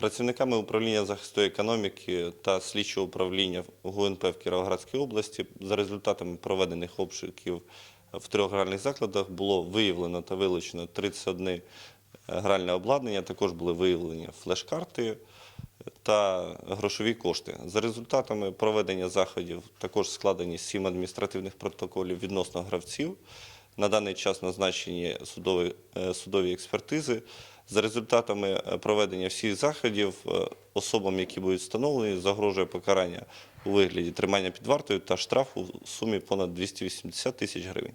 Працівниками управління захисту економіки та слідчого управління ГУНП в Кіровоградській області за результатами проведених обшуків в трьох гральних закладах було виявлено та вилучено 31 гральне обладнання. Також були виявлені флеш-карти та грошові кошти. За результатами проведення заходів також складені сім адміністративних протоколів відносно гравців. На даний час назначені судові, е, судові експертизи. За результатами е, проведення всіх заходів е, особам, які будуть встановлені, загрожує покарання у вигляді тримання під вартою та штрафу в сумі понад 280 тисяч гривень.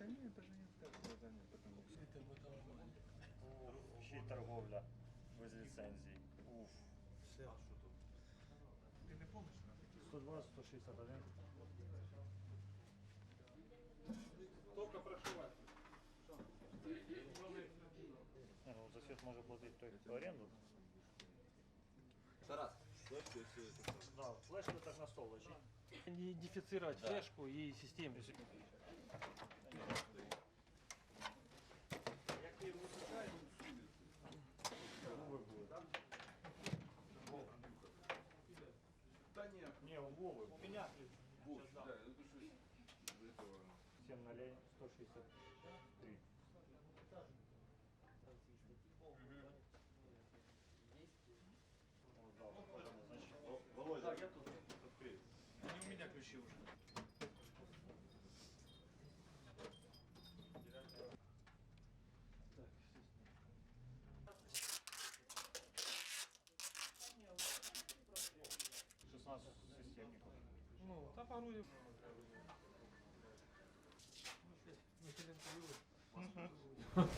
Да не так задание, потому что Ще й торговля без ліцензії. Уф. Ти не помниш на такі? 120, 161. Не, ну, за свет може платити той, хто оренду. Тарас. Да, флешку так на стол ложить. идентифицировать флешку и систему. Не, у Вовы. У меня Буш, да, ну то щось з этого. 7 нулей, 163. Вот, да, вот это, значит, Володя, Не у меня ключи уже. 16. Ну, та пару... Ну,